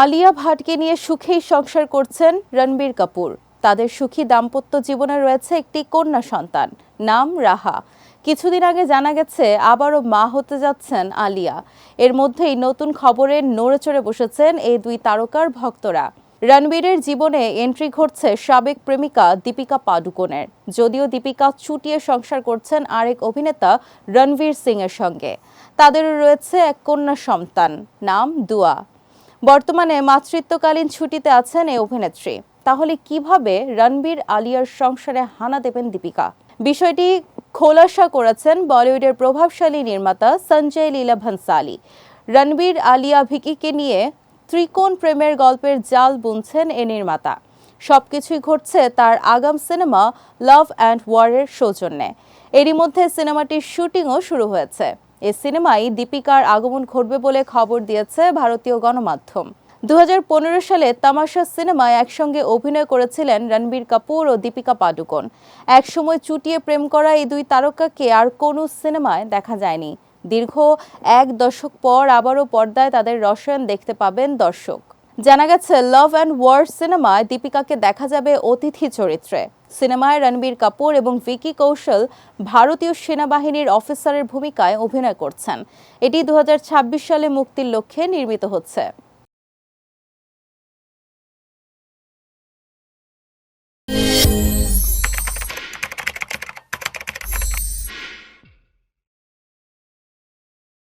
আলিয়া ভাটকে নিয়ে সুখেই সংসার করছেন রণবীর কাপুর। তাদের সুখী দাম্পত্য জীবনে রয়েছে একটি কন্যা সন্তান, নাম রাহা। কিছুদিন আগে জানা গেছে, আবারও মা হতে যাচ্ছেন আলিয়া। এর মধ্যেই নতুন খবরে নড়েচড়ে বসেছেন এই দুই তারকার ভক্তরা। রণবীরের জীবনে এন্ট্রি ঘটছে সাবেক প্রেমিকা দীপিকা পাডুকোনের। যদিও দীপিকা চুটিয়ে সংসার করছেন আরেক অভিনেতা রণবীর সিং এর সঙ্গে। তাদেরও রয়েছে এক কন্যা সন্তান, নাম দুয়া। বর্তমানে মাতৃত্বকালীন ছুটিতে আছেন এই অভিনেত্রী। তাহলে কীভাবে রণবীর আলিয়ার সংসারে হানা দেবেন দীপিকা? বিষয়টি খোলাসা করেছেন বলিউডের প্রভাবশালী নির্মাতা সঞ্জয় লীলা ভনসালি। রণবীর আলিয়া ভিকিকে নিয়ে ত্রিকোণ প্রেমের গল্পের জাল বুনছেন এ নির্মাতা। সবকিছুই ঘটছে তার আগাম সিনেমা লাভ অ্যান্ড ওয়ারের সৌজন্যে। এরই মধ্যে সিনেমাটির শুটিংও শুরু হয়েছে। এ সিনেমায় দীপিকার আগমন ঘটবে বলে খবর দিয়েছে ভারতীয় গণমাধ্যম। দু হাজার পনেরো সালে তামাশা সিনেমায় একসঙ্গে অভিনয় করেছিলেন রণবীর কাপুর ও দীপিকা পাডুকোন। একসময় চুটিয়ে প্রেম করা এই দুই তারকাকে আর কোনো সিনেমায় দেখা যায়নি। দীর্ঘ এক দশক পর আবারও পর্দায় তাদের রসায়ন দেখতে পাবেন দর্শক। জানা গেছে লাভ অ্যান্ড ওয়ার সিনেমায় দীপিকাকে দেখা যাবে অতিথি চরিত্রে। সিনেমায় রণবীর কাপুর এবং ভিকি কৌশল ভারতীয় সেনাবাহিনীর অফিসারের ভূমিকায় অভিনয় করছেন। এটি দু হাজার ছাব্বিশ সালে মুক্তির লক্ষ্যে নির্মিত হচ্ছে।